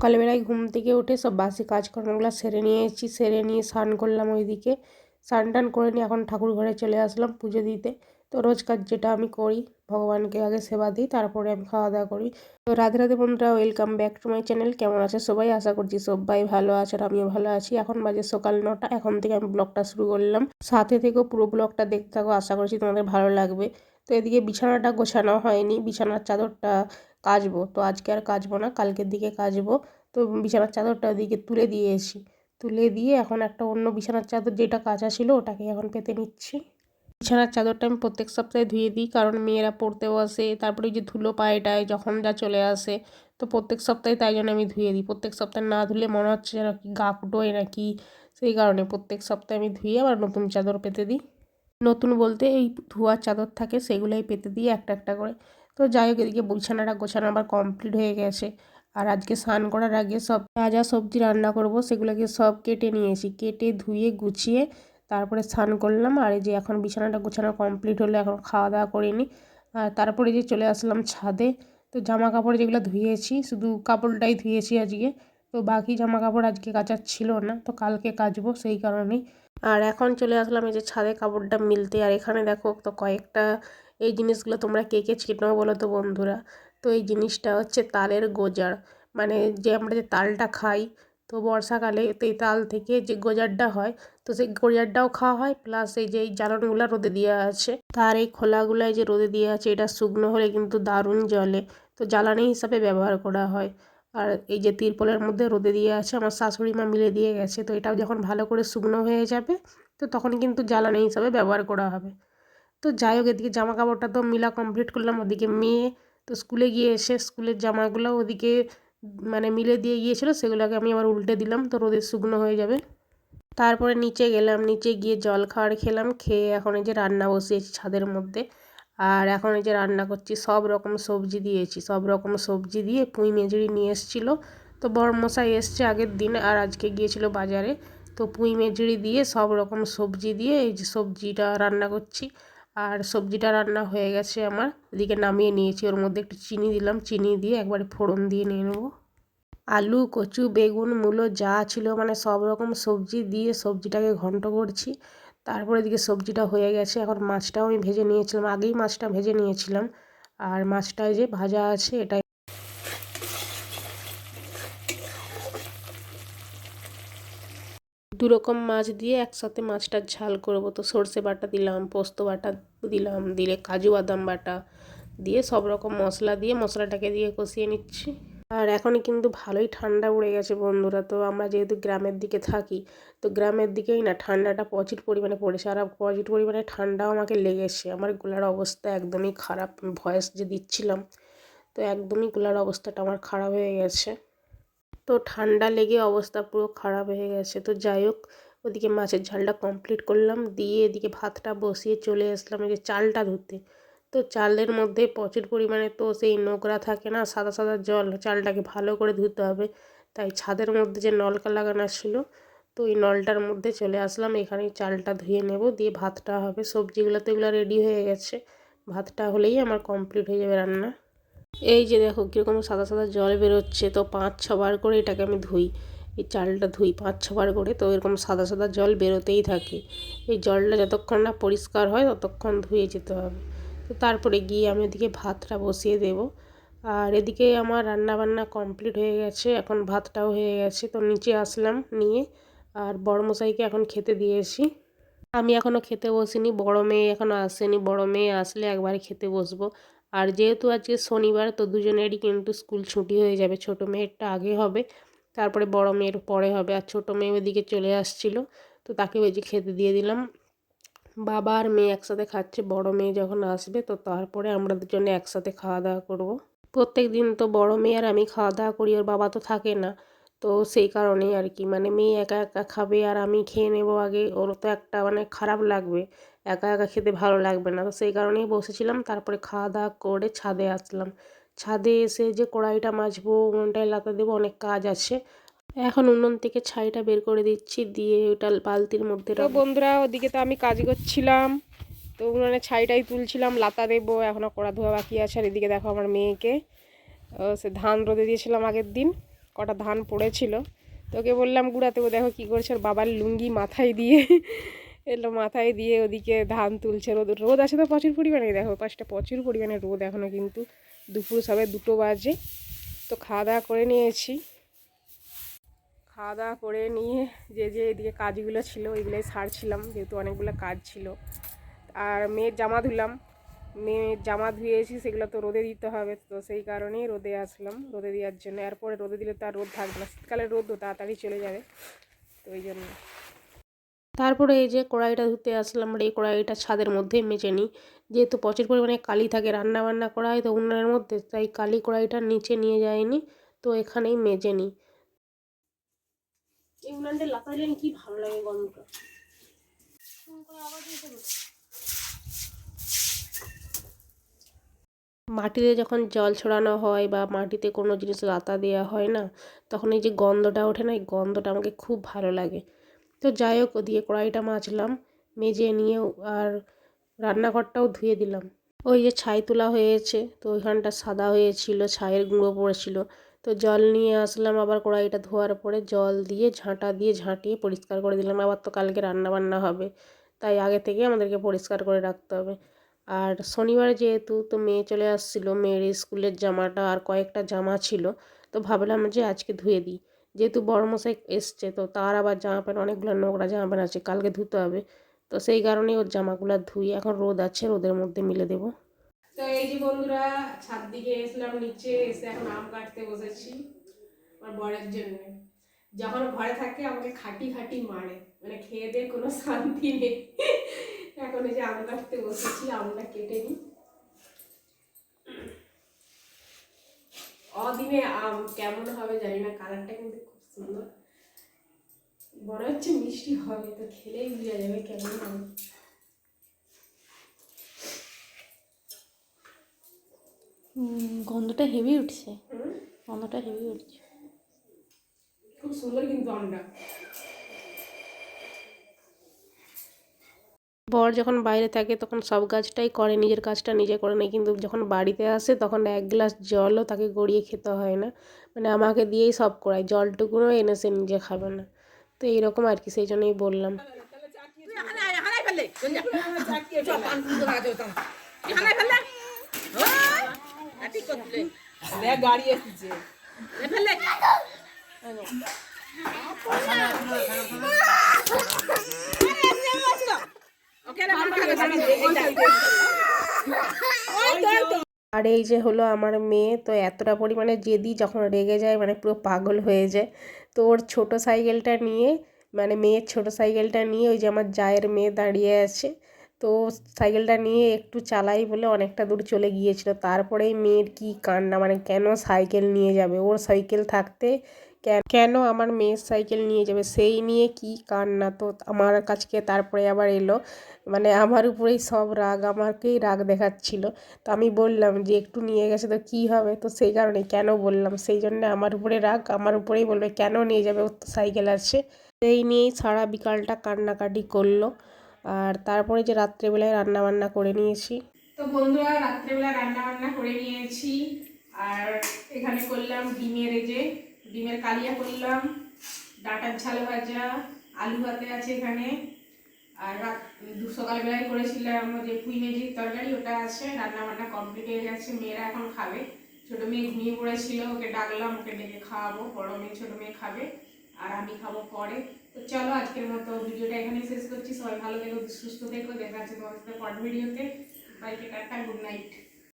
সকালবেলায় ঘুম থেকে উঠে সব বাসি কাজকর্মগুলো সেরে নিয়েছি, সেরে নিয়ে স্নান করলাম ওইদিকে। স্নান টান করে নিয়ে এখন ঠাকুর ঘরে চলে আসলাম পুজো দিতে। তো রোজকার যেটা আমি করি, ভগবানকে আগে সেবা দিই, তারপরে আমি খাওয়া দাওয়া করি। তো রাধে রাধে বন্ধুরা welcome back to my channel কেমন আছে সবাই? আশা করছি সবাই ভালো আছে আর আমিও ভালো আছি। এখন বাজে সকাল নটা, এখন থেকে আমি ব্লগটা শুরু করলাম। সাথে থেকেও পুরো ব্লগটা দেখতে থাকো, আশা করছি তোমাদের ভালো লাগবে। তো এদিকে বিছানাটা গোছানো হয়নি, বিছানার চাদরটা কাচবো। তো আজকে আর কাচবো না, কালকের দিকে কাচবো। তো বিছানার চাদরটা ওদিকে তুলে দিয়েছি তুলে দিয়ে এখন একটা অন্য বিছানার চাদর যেটা কাচা ছিল ওটাকে এখন পেতে নিচ্ছি। বিছানার চাদরটা আমি প্রত্যেক সপ্তাহে ধুয়ে দিই, কারণ মেয়েরা পড়তে বসে তারপরে ওই যে ধুলো পায়েটায় যখন যা চলে আসে, তো প্রত্যেক সপ্তাহে তাই জন্য আমি ধুয়ে দিই। প্রত্যেক সপ্তাহে না ধুলে মনে হচ্ছে যেন কি গা কুটোয় নাকি, সেই কারণে প্রত্যেক সপ্তাহে আমি ধুয়ে আবার নতুন চাদর পেতে দিই। নতুন বলতে এই ধোয়ার চাদর থাকে, সেগুলোই পেতে দিই একটা একটা করে। তো যাই হোক, এদিকে বিছানাটা গোছানো আবার কমপ্লিট হয়ে গেছে। আর আজকে স্নান করার আগে সব যা সবজি রান্না করব, সেগুলোকে সব কেটে নিয়েছি। কেটে ধুয়ে, গুছিয়ে তারপরে স্নান করলাম। আর এই যে এখন বিছানাটা গোছানো কমপ্লিট হলো, এখন খাওয়া দাওয়া করিনি। আর তারপরে যে চলে আসলাম ছাদে। তো জামা কাপড় যেগুলো ধুয়েছি, শুধু কাপড়টাই ধুয়েছি আজকে। তো বাকি জামা কাপড় আজকে কাচার ছিল না, তো কালকে কাচবো সেই কারণেই। আর এখন চলে আসলাম এই যে ছাদে কাপড়টা মিলতে। আর এখানে দেখো তো কয়েকটা এই জিনিসগুলো তোমরা কে কে চিনো বলো তো বন্ধুরা? তো এই জিনিসটা হচ্ছে তালের গোজার। মানে যে আমরা যে তালটা খাই, তো বর্ষাকালে এই তাল থেকে যে গোজারটা হয়, তো সেই গোজারটাও খাওয়া হয় প্লাস এই যে এই জ্বালানিগুলো রোদে দেওয়া আছে। তার এই খোলাগুলায় যে রোদে দেওয়া আছে, এটা শুকনো হলে কিন্তু দারুণ জলে তো জ্বালানি হিসাবে ব্যবহার করা হয়। আর এই যে তিরপলের মধ্যে রোদে দিয়ে আছে, আমার শাশুড়ি মা মিলে দিয়ে গেছে, তো এটাও যখন ভালো করে শুকনো হয়ে যাবে, তো তখন কিন্তু জ্বালানি হিসাবে ব্যবহার করা হবে। তো যাই হোক, এদিকে জামা কাপড়টা তো মিলা কমপ্লিট করলাম। ওদিকে মেয়ে তো স্কুলে গিয়ে এসে স্কুলের জামাগুলো ওদিকে মানে মিলে দিয়ে গিয়েছিল, সেগুলোকে আমি আবার উল্টে দিলাম। তো রোদে শুকনো হয়ে যাবে। তারপরে নিচে গেলাম, নিচে গিয়ে জল খাওয়ার খেলাম, খেয়ে এখন এই যে রান্না বসিয়েছি ছাদের মধ্যে। আর এখন এই যে রান্না করছি, সব রকম সবজি দিয়েছি, সব রকম সবজি দিয়ে পুঁই মেজুরি নিয়ে এসেছিল। তো বড় মশাই এসছে আগের দিন আর আজকে গিয়েছিল বাজারে। তো পুঁই মেজুরি দিয়ে সব রকম সবজি দিয়ে এই যে সবজিটা রান্না করছি। আর সবজিটা রান্না হয়ে গেছে আমার। এদিকে নামিয়ে নিয়েছি। ওর মধ্যে একটু চিনি দিলাম। চিনি দিয়ে একবারে ফোড়ন দিয়ে নিয়ে নেব। আলু, কচু, বেগুন, মূলো যা ছিল মানে সব রকম সবজি দিয়ে সবজিটাকে ঘন্ট করছি। তারপর এদিকে সবজিটা হয়ে গেছে। এখন মাছটাও আমি ভেজে নিয়েছিলাম। আগেই মাছটা ভেজে নিয়েছিলাম। আর মাছটায় যে ভাজা আছে, এটাই দু রকম মাছ দিয়ে একসাথে মাছটার ঝাল করব। তো সর্ষে বাটা দিলাম, পোস্ত বাটা দিলাম দিলে কাজু বাদাম বাটা দিয়ে সব রকম মশলা দিয়ে মশলাটাকে দিয়ে কষিয়ে নিচ্ছি। আর এখন কিন্তু ভালোই ঠান্ডা পড়ে গেছে বন্ধুরা। তো আমরা যেহেতু গ্রামের দিকে থাকি, তো গ্রামের দিকেই না ঠান্ডাটা প্রচুর পরিমাণে পড়েছে। আর প্রচুর পরিমাণে ঠান্ডাও আমাকে লেগেছে। আমার গলার অবস্থা একদমই খারাপ ভয়েস যে দিচ্ছিলাম, তো একদমই গলার অবস্থাটা আমার খারাপ হয়ে গেছে। তো ঠান্ডা লেগে অবস্থা পুরো খারাপ হয়ে গেছে। তো যাই হোক, ওদিকে মাছের ঝালটা কমপ্লিট করলাম। দিয়ে এদিকে ভাতটা বসিয়ে চলে আসলাম এই যে চালটা ধুতে তো চালের মধ্যে প্রচুর পরিমাণে তো সেই নোংরা থাকে না, সাদা সাদা জল, চালটাকে ভালো করে ধুতে হবে। তাই ছাদের মধ্যে যে নলকা লাগানো ছিল, তো ওই নলটার মধ্যে চলে আসলাম। এখানে চালটা ধুয়ে নেব, দিয়ে ভাতটা হবে। সবজিগুলো তো এগুলো রেডি হয়ে গেছে। ভাতটা হলেই আমার কমপ্লিট হয়ে যাবে রান্না। এই যে দেখো, কীরকম সাদা সাদা জল বেরোচ্ছে, তো পাঁচ ছবার করে এটাকে আমি ধুই। এই চালটা ধুই পাঁচ ছবার করে, তো এরকম সাদা সাদা জল বেরোতেই থাকে। এই জলটা যতক্ষণ না পরিষ্কার হয়, ততক্ষণ ধুয়ে যেতে হবে। তো তারপরে গিয়ে আমি ওদিকে ভাতটা বসিয়ে দেব। আর এদিকে আমার রান্না বান্না কমপ্লিট হয়ে গেছে, এখন ভাতটাও হয়ে গেছে, তো নিচে আসলাম নিয়ে, আর বড় মশাইকে এখন খেতে দিয়েছি। আমি এখনও খেতে বসিনি, বড় মেয়ে এখনও আসেনি, বড় মেয়ে আসলে একবারে খেতে বসবো। আর যেহেতু আজকে শনিবার, তো দুজনেরই কিন্তু স্কুল ছুটি হয়ে যাবে। ছোট মেয়েরটা আগে হবে, তারপরে বড় মেয়ের পরে হবে। আর ছোট মেয়ে ওদিকে চলে আসছিল, তো তাকে ওই যে খেতে দিয়ে দিলাম। বাবা আর মেয়ে একসাথে খাচ্ছে, বড় মেয়ে যখন আসবে, তো তারপরে আমরা দুজনে একসাথে খাওয়া দাওয়া করব। প্রত্যেক দিন তো বড় মেয়ে আর আমি খাওয়া দাওয়া করি, ওর বাবা তো থাকে না। তো সেই কারণেই আর কি। মানে মেয়ে একা একা খাবে আর আমি খেয়ে নেব আগে ওর তো একটা মানে খারাপ লাগবে। একা একা খেতে ভালো লাগবে না। তো সেই কারণেই বসেছিলাম তারপরে খাওয়া দাওয়া করে ছাদে আসলাম। ছাদে এসে যে কড়াইটা মাজবো উনুনটায় লাতা দেবো অনেক কাজ আছে। এখন উনুন থেকে ছাইটা বের করে দিচ্ছি দিয়ে ওটা বালতির মধ্যে তো বন্ধুরা ওদিকে তো আমি কাজ করছিলাম। তো উনুনে ছাইটাই তুলছিলাম লাতা দেবো এখনও কড়া ধোয়া বাকি আছে। আর এদিকে দেখো আমার মেয়েকে সে ধান রোদে দিয়েছিলাম আগের দিন। কটা ধান পড়েছিল। তোকে বললাম গুড়াতে ও দেখো কী করছে বাবার লুঙ্গি মাথায় দিয়ে, এলো মাথায় দিয়ে ওদিকে ধান তুলছে। রোদ রোদ আছে তো প্রচুর পরিমাণে। দেখো, পাঁচটা প্রচুর পরিমাণে রোদ এখনও কিন্তু দুপুর সবে দুটো বাজে। তো খাওয়া দাওয়া করে নিয়েছি। খাওয়া দাওয়া করে নিয়ে যে যে এদিকে কাজগুলো ছিল, ওইগুলোই সারছিলাম। যেহেতু অনেকগুলো কাজ ছিল। আর মেয়ের জামা ধুলাম। মেয়ের জামা ধুয়েছি সেগুলো তো রোদে দিতে হবে তো সেই কারণেই রোদে আসলাম। রোদে দেওয়ার জন্য এরপরে রোদে দিলে তো আর রোদ থাকবে না। শীতকালে রোদ তো তাড়াতাড়ি চলে যাবে তো ওই জন্য। তারপরে এই যে কড়াইটা ধুতে আসলাম আর এই কড়াইটা ছাদের মধ্যে মেজে নিই। যেহেতু প্রচুর পরিমাণে কালি থাকে রান্না বান্না করা হয় তো উনুনের মধ্যে তাই কালি কড়াইটা নিচে নিয়ে যায়নি তো এখানেই মেজে নিই। এই উনানটা লাফাইলেন কি ভালো লাগে গন্ধটা? মাটিতে যখন জল ছড়ানো হয় বা মাটিতে কোনো জিনিস লাতা দেওয়া হয় না, তখন এই যে গন্ধটা ওঠে না, এই গন্ধটা আমাকে খুব ভালো লাগে। তো যাই হোক, দিয়ে কড়াইটা মাজলাম, মেজে নিয়ে আর রান্নাঘরটাও ধুয়ে দিলাম। ওই যে ছাই তোলা হয়েছে, তো ওইখানটা সাদা হয়েছিল, ছাইয়ের গুঁড়ো পড়েছিল। তো জল নিয়ে আসলাম আবার কড়াইটা ধোয়ার পরে জল দিয়ে ঝাঁটা দিয়ে ঝাঁটিয়ে পরিষ্কার করে দিলাম। আবার তো কালকে রান্না বান্না হবে, তাই আগে থেকে আমাদেরকে পরিষ্কার করে রাখতে হবে। আর শনিবারে যেহেতু তো মেয়ে চলে আসছিল, মেয়ের স্কুলের জামাটা আর কয়েকটা জামা ছিল, তো ভাবলাম যে আজকে ধুয়ে দিই। যেহেতু বড়মশাই এসছে, তো তার আবার জামা প্যান্ট, অনেকগুলো নোংরা জামা প্যান্ট আছে, কালকে ধুতে হবে। তো সেই কারণেই ওর জামাগুলো ধুই, এখন রোদ আছে, রোদের মধ্যে মিলে দেবো। তো এই যে বন্ধুরা, ছাদ দিকে এসলাম, নিচে এসে এখন আম কাটতে বসেছি, আমার বরের জন্য। যখন ঘরে থাকে, আমাকে খাটি খাটি মারে মানে খেয়ে দিয়ে কোনো শান্তি নেই। এখন এই যে আম কাটতে বসেছি আমটা কেটে নিই। অদিনে আম কেমন হবে জানি না কালারটা কিন্তু খুব সুন্দর। মনে হচ্ছে মিষ্টি হবে তো খেলেই বোঝা যাবে কেমন আম। গন্ধটা হেভি উঠছে। গন্ধটা হেভি উঠছে। খুব সুন্দর কিন্তু আমটা। বর যখন বাইরে থাকে তখন সব কাজটাই করে, নিজের কাজটা নিজে করে নেয়। কিন্তু যখন বাড়িতে আসে তখন এক গ্লাস জলও তাকে গড়িয়ে খেতে হয় না। মানে আমাকে দিয়েই সব করায়, জলটুকুনও এনে সে নিজে খাবে না। তো এইরকম আর কি, সেই জন্যই বললাম। গাড়ি এসেছে আর এই যে হলো আমার মেয়ে, তো এতটা পরিমাণে জেদি যখন রেগে যায় মানে পুরো পাগল হয়ে যায়। তো ওর ছোটো সাইকেলটা নিয়ে মানে মেয়ের ছোটো সাইকেলটা নিয়ে, ওই যে আমার জায়ের মেয়ে দাঁড়িয়ে আছে, তো সাইকেলটা নিয়ে একটু চালাই বলে অনেকটা দূর চলে গিয়েছিল। তারপরেই মেয়ের কি কান্না মানে কেন সাইকেল নিয়ে যাবে? ওর সাইকেল থাকতে কেন আমার মেয়ের সাইকেল নিয়ে যাবে? সেই নিয়ে কি কান্না? তো আমার কাছকে তারপরে আবার এলো। মানে আমার উপরেই সব রাগ, আমাকেই রাগ দেখাচ্ছিল। তো আমি বললাম যে, একটু নিয়ে গেছে তো কী হবে? তো সেই কারণে কেন বললাম? সেই জন্য আমার উপরে রাগ, আমার উপরেই বলবে, কেন নিয়ে যাবে? ওর তো সাইকেল আছে। সেই নিয়েই সারা বিকালটা কান্নাকাটি করল। আর তারপরে যে রাত্রেবেলায় রান্না বান্না করে নিয়েছি। তো বন্ধুরা রাত্রেবেলা রান্না বান্না করে নিয়েছি। আর এখানে করলাম ডিমের যে ডিমের কালিয়া করলাম, ডাটার ঝাল ভাজা, আলু ভাতে আছে এখানে। আর রাত, দু- সকালবেলায় করেছিলাম যে পুঁই মেজির তরকারি, ওটা আছে রান্না বান্না কমপ্লিট হয়ে গেছে, মেয়েরা এখন খাবে। ছোটো মেয়ে ঘুমিয়ে পড়েছিল, ওকে ডাকলাম, ওকে ডেকে খাওয়াবো, বড় মেয়ে, ছোটো মেয়ে খাবে, আর আমি খাব পরে। তো চলো আজকের মতো ভিডিওটা এখানে শেষ করছি, সবাই ভালো থেকো, সুস্থ থেকো, দেখা আছে তোমাদের সাথে পরের ভিডিওতে বাইকে টাটা গুড নাইট